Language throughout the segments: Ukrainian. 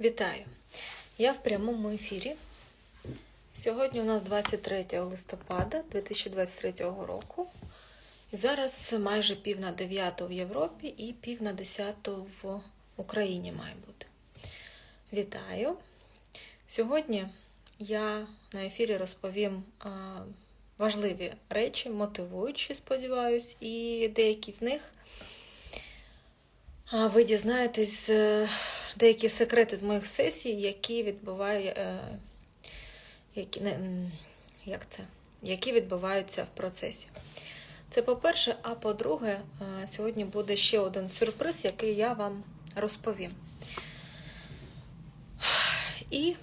Вітаю! Я в прямому ефірі. Сьогодні у нас 23 листопада 2023 року. І зараз майже пів на 9 в Європі і пів на 10 в Україні має бути. Вітаю! Сьогодні я на ефірі розповім важливі речі, мотивуючі, сподіваюсь, і деякі з них ви дізнаєтесь е, деякі секрети з моїх сесій, які е, які, не, як це? які відбуваються в процесі. Це по-перше, а по-друге, е, сьогодні буде ще один сюрприз, який я вам розповім. І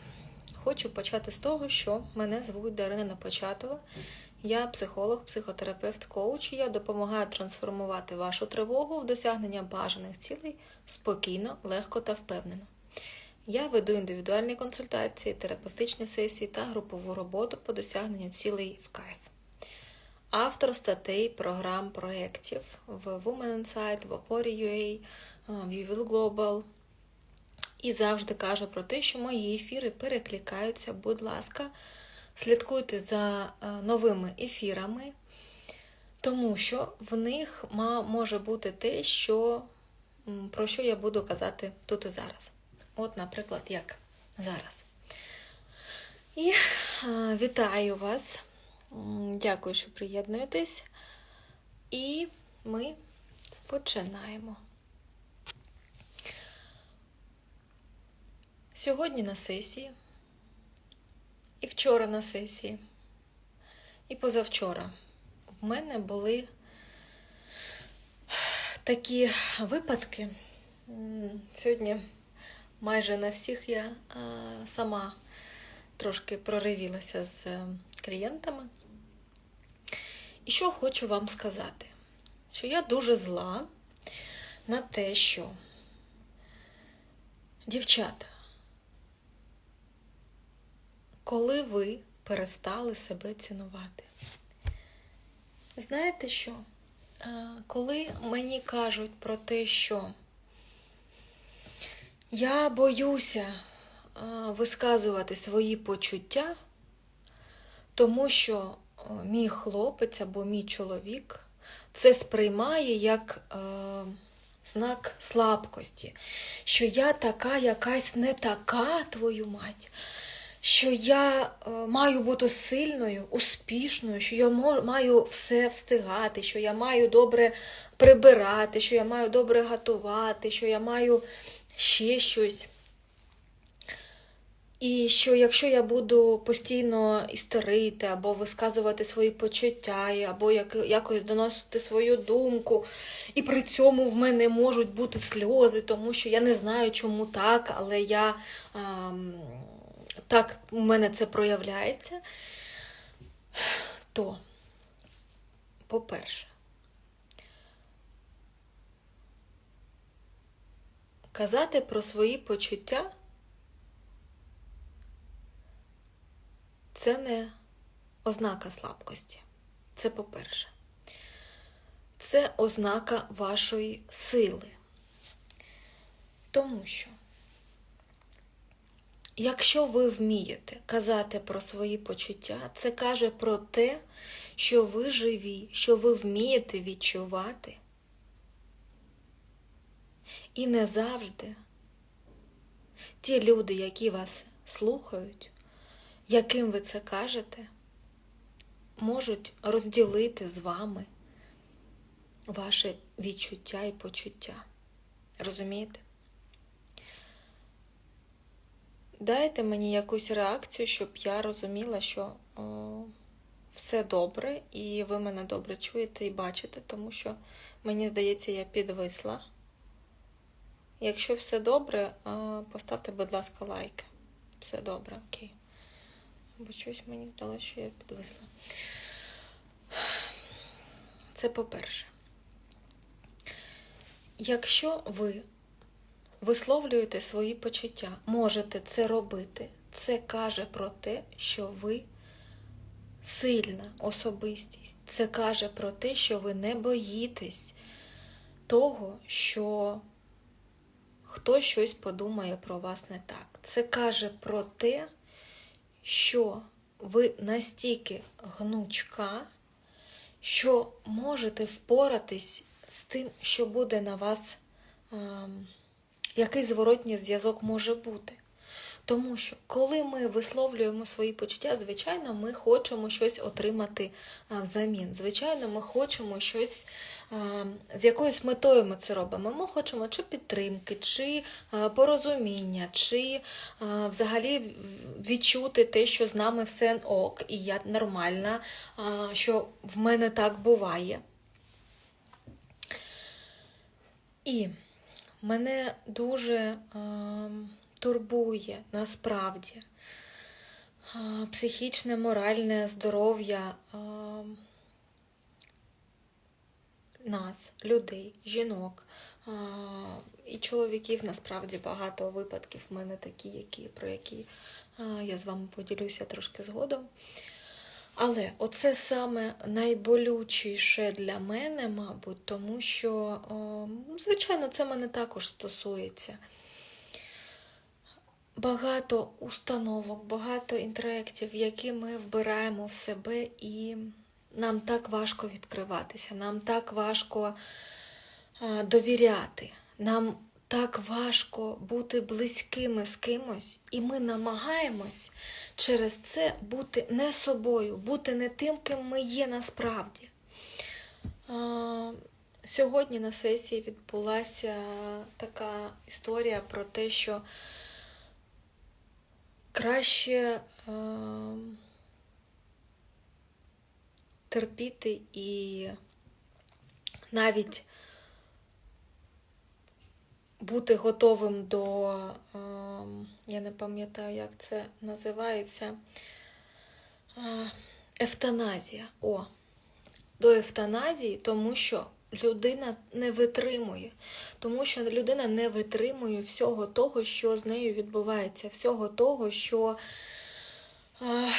хочу почати з того, що мене звуть Дарина Напочатова. Я психолог, психотерапевт, коуч. і Я допомагаю трансформувати вашу тривогу в досягнення бажаних цілей спокійно, легко та впевнено. Я веду індивідуальні консультації, терапевтичні сесії та групову роботу по досягненню цілей в кайф. Автор статей, програм, проєктів в Women Insight, в Опорі.ua, в You Global. І завжди кажу про те, що мої ефіри перекликаються. Будь ласка, слідкуйте за е, новими ефірами, тому що в них може бути те, що, про що я буду казати тут і зараз. От, наприклад, як зараз. І е, вітаю вас. Дякую, що приєднуєтесь. І ми починаємо. Сьогодні на сесії, і вчора на сесії, і позавчора в мене були такі випадки. Сьогодні майже на всіх я сама трошки проривілася з е, клієнтами. І що хочу вам сказати? Що я дуже зла на те, що дівчата, коли ви перестали себе цінувати. Знаєте що? Коли мені кажуть про те, що я боюся висказувати свої почуття, тому що мій хлопець або мій чоловік це сприймає як е, знак слабкості, що я така якась не така, твою мать, що я е, маю бути сильною, успішною, що я маю все встигати, що я маю добре прибирати, що я маю добре готувати, що я маю ще щось. І що якщо я буду постійно істерити, або висказувати свої почуття, або як, якось доносити свою думку, і при цьому в мене можуть бути сльози, тому що я не знаю, чому так, але я ам, так у мене це проявляється, то, по-перше, казати про свої почуття це не ознака слабкості. Це по-перше. Це ознака вашої сили. Тому що, якщо ви вмієте казати про свої почуття, це каже про те, що ви живі, що ви вмієте відчувати. І не завжди ті люди, які вас слухають, яким ви це кажете, можуть розділити з вами ваше відчуття і почуття. Розумієте? Дайте мені якусь реакцію, щоб я розуміла, що о, все добре, і ви мене добре чуєте і бачите, тому що мені здається, я підвисла. Якщо все добре, а, поставте, будь ласка, лайк. Все добре, окей. Бо щось мені здалося, що я підвисла. Це по-перше. Якщо ви висловлюєте свої почуття, можете це робити, це каже про те, що ви сильна особистість. Це каже про те, що ви не боїтесь того, що хтось щось подумає про вас не так. Це каже про те, що ви настільки гнучка, що можете впоратись з тим, що буде на вас, ем, який зворотній зв'язок може бути. Тому що коли ми висловлюємо свої почуття, звичайно, ми хочемо щось отримати взамін. Звичайно, ми хочемо щось, з якоюсь метою ми це робимо. Ми хочемо чи підтримки, чи порозуміння, чи взагалі відчути те, що з нами все ок, і я нормальна, що в мене так буває. І мене дуже ем, турбує насправді е, психічне, моральне здоров'я ем, нас, людей, жінок. е, І чоловіків насправді багато випадків в мене такі, які, про які е, я з вами поділюся трошки згодом. Але оце саме найболючіше для мене, мабуть, тому що, звичайно, це мене також стосується. Багато установок, багато інтроєктів, які ми вбираємо в себе, і нам так важко відкриватися, нам так важко е, довіряти, нам так важко бути близькими з кимось, і ми намагаємось через це бути не собою, бути не тим, ким ми є насправді. Сьогодні на сесії відбулася така історія про те, що краще терпіти і навіть бути готовим до, е, я не пам'ятаю, як це називається, е, евтаназія. О, до евтаназії, тому що людина не витримує, тому що людина не витримує всього того, що з нею відбувається, всього того, що е,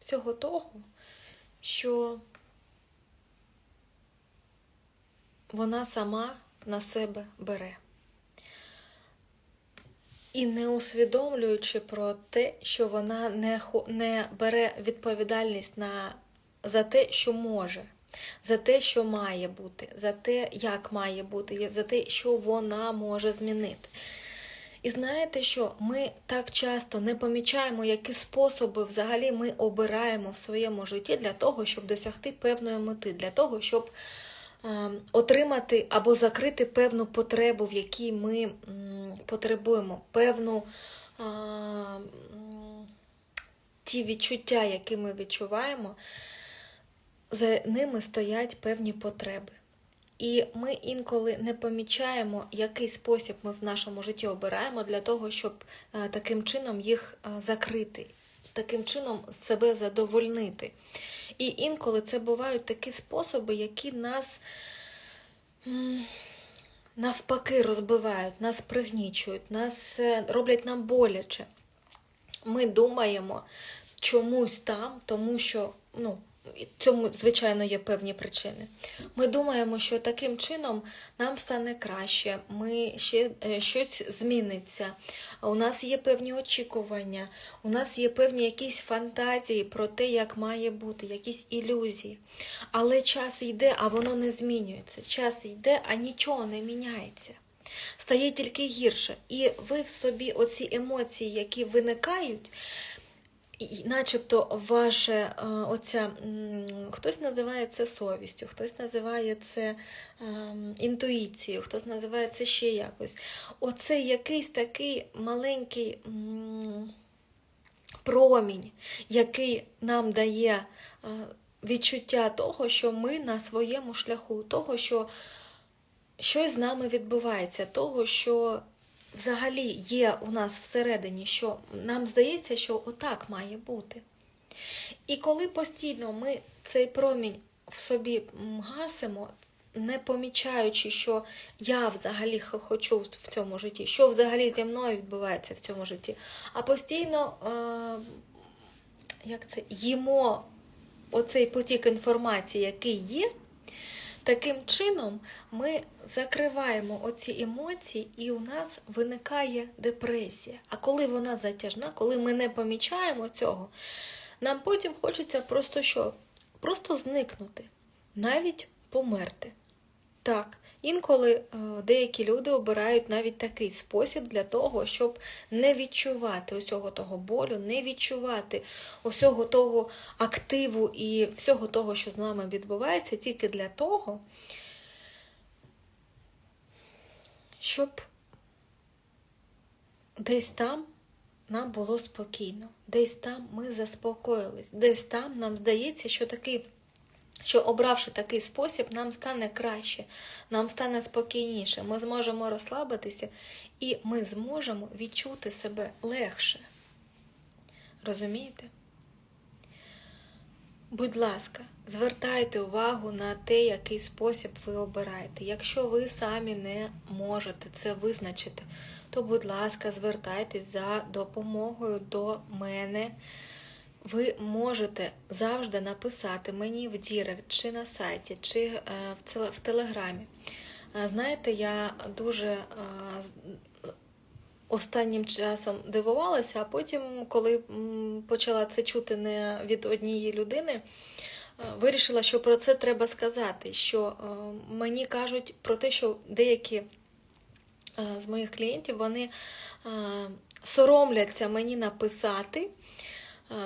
всього того, що вона сама на себе бере. І не усвідомлюючи про те, що вона не, не бере відповідальність на, за те, що може, за те, що має бути, за те, як має бути, за те, що вона може змінити. І знаєте що? Ми так часто не помічаємо, які способи взагалі ми обираємо в своєму житті для того, щоб досягти певної мети, для того, щоб отримати або закрити певну потребу, в якій ми потребуємо, певну ті відчуття, які ми відчуваємо, за ними стоять певні потреби. І ми інколи не помічаємо, який спосіб ми в нашому житті обираємо для того, щоб е, таким чином їх е, закрити, таким чином себе задовольнити. І інколи це бувають такі способи, які нас навпаки розбивають, нас пригнічують, нас е, роблять нам боляче. Ми думаємо чомусь там, тому що, ну, цьому, звичайно, є певні причини. Ми думаємо, що таким чином нам стане краще, ми ще е, щось зміниться. У нас є певні очікування, у нас є певні якісь фантазії про те, як має бути, якісь ілюзії. Але час йде, а воно не змінюється. Час йде, а нічого не міняється. Стає тільки гірше. І ви в собі оці емоції, які виникають, і начебто ваше е, оця, хтось називає це совістю, хтось називає це ем, інтуїцією, хтось називає це ще якось. Оце якийсь такий маленький промінь, який нам дає е, відчуття того, що ми на своєму шляху, того, що щось з нами відбувається, того, що взагалі є у нас всередині, що нам здається, що отак має бути. І коли постійно ми цей промінь в собі гасимо, не помічаючи, що я взагалі хочу в цьому житті, що взагалі зі мною відбувається в цьому житті, а постійно, е, як це, їмо оцей потік інформації, який є, Таким чином ми закриваємо оці емоції, і у нас виникає депресія. А коли вона затяжна, коли ми не помічаємо цього, нам потім хочеться просто що? Просто зникнути, навіть померти. Так, інколи е, деякі люди обирають навіть такий спосіб для того, щоб не відчувати усього того болю, не відчувати усього того активу і всього того, що з нами відбувається, тільки для того, щоб десь там нам було спокійно, десь там ми заспокоїлись, десь там нам здається, що такий що обравши такий спосіб, нам стане краще, нам стане спокійніше, ми зможемо розслабитися і ми зможемо відчути себе легше. Розумієте? Будь ласка, звертайте увагу на те, який спосіб ви обираєте. Якщо ви самі не можете це визначити, то, будь ласка, звертайтесь за допомогою до мене ви можете завжди написати мені в Дірект, чи на сайті, чи е, в Телеграмі. Е, знаєте, я дуже е, останнім часом дивувалася, а потім, коли почала це чути не від однієї людини, вирішила, що про це треба сказати. Що мені кажуть про те, що деякі з моїх клієнтів вони соромляться мені написати.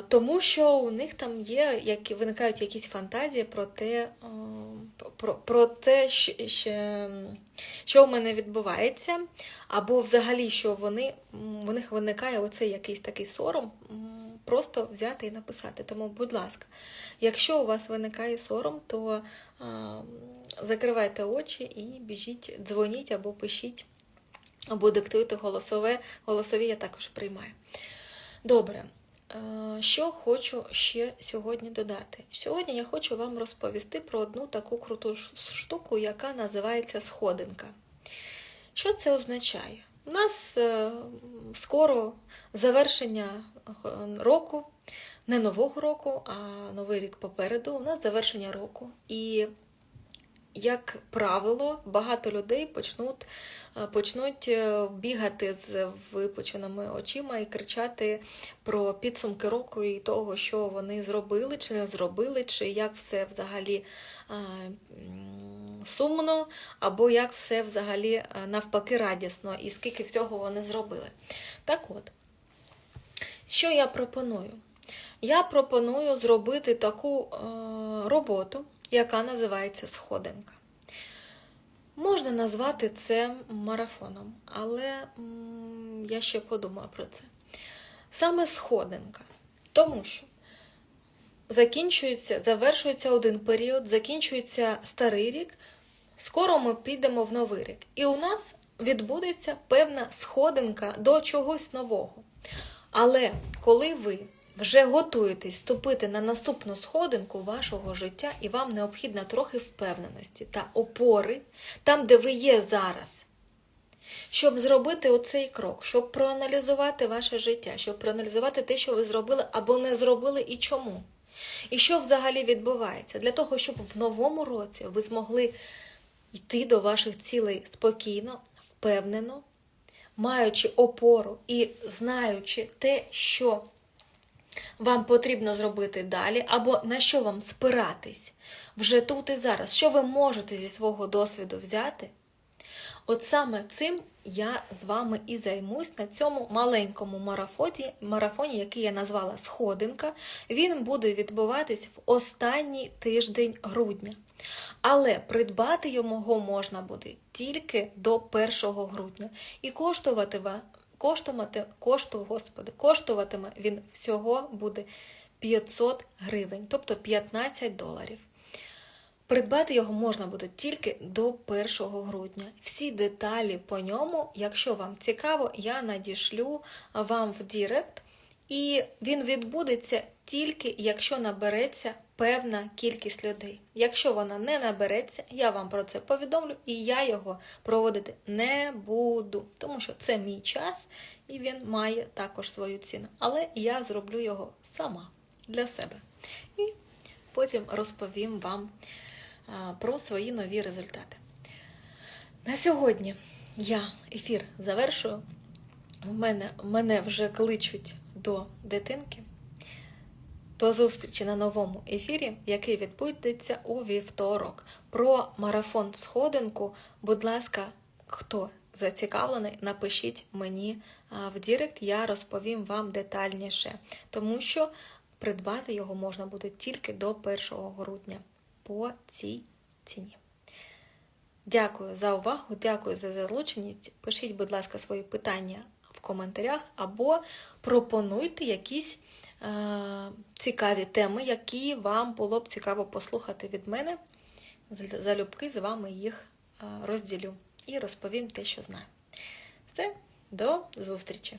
Тому що у них там є, як виникають якісь фантазії про те, про, про те, що, що в мене відбувається, або взагалі, що вони, в них виникає оцей якийсь такий сором, просто взяти і написати. Тому, будь ласка, якщо у вас виникає сором, то закривайте очі і біжіть, дзвоніть або пишіть, або диктуйте голосове. Голосові я також приймаю. Добре. Е, що хочу ще сьогодні додати? Сьогодні я хочу вам розповісти про одну таку круту штуку, яка називається сходинка. Що це означає? У нас е, скоро завершення року, не нового року, а новий рік попереду. У нас завершення року. І як правило, багато людей почнуть е, почнуть е, бігати з випученими очима і кричати про підсумки року і того, що вони зробили чи не зробили, чи як все взагалі е, сумно, або як все взагалі навпаки радісно, і скільки всього вони зробили. Так от, що я пропоную? Я пропоную зробити таку роботу яка називається сходинка. Можна назвати це марафоном, але я ще подумаю про це. Саме сходинка. Тому що закінчується, завершується один період, закінчується старий рік, скоро ми підемо в новий рік. І у нас відбудеться певна сходинка до чогось нового. Але коли ви вже готуєтесь вступити на наступну сходинку вашого життя, і вам необхідно трохи впевненості та опори там, де ви є зараз. Щоб зробити оцей крок, щоб проаналізувати ваше життя, щоб проаналізувати те, що ви зробили або не зробили і чому. І що взагалі відбувається? Для того, щоб в новому році ви змогли йти до ваших цілей спокійно, впевнено, маючи опору і знаючи те, що вам потрібно зробити далі, або на що вам спиратись вже тут і зараз, що ви можете зі свого досвіду взяти? От саме цим я з вами і займусь на цьому маленькому марафоні, марафоні, який я назвала Сходинка. Він буде відбуватись в останній тиждень грудня. Але придбати його можна буде тільки до 1 грудня. І коштувати коштувати, кошту, господи, коштуватиме він всього буде 500 гривень, тобто 15 доларів. Придбати його можна буде тільки до 1 грудня. Всі деталі по ньому, якщо вам цікаво, я надішлю вам в Дірект. І він відбудеться тільки, якщо набереться певна кількість людей. Якщо вона не набереться, я вам про це повідомлю, і я його проводити не буду, тому що це мій час і він має також свою ціну. Але я зроблю його сама для себе. І потім розповім вам про свої нові результати. На сьогодні я ефір завершую. У мене, мене вже кличуть до дитинки. До зустрічі на новому ефірі, який відбудеться у вівторок. Про марафон сходинку, будь ласка, хто зацікавлений, напишіть мені в Дірект, я розповім вам детальніше, тому що придбати його можна буде тільки до 1 грудня по цій ціні. Дякую за увагу, дякую за залученість. Пишіть, будь ласка, свої питання в коментарях або пропонуйте якісь цікаві теми, які вам було б цікаво послухати від мене. Залюбки з вами їх е, розділю і розповім те, що знаю. Все, до зустрічі!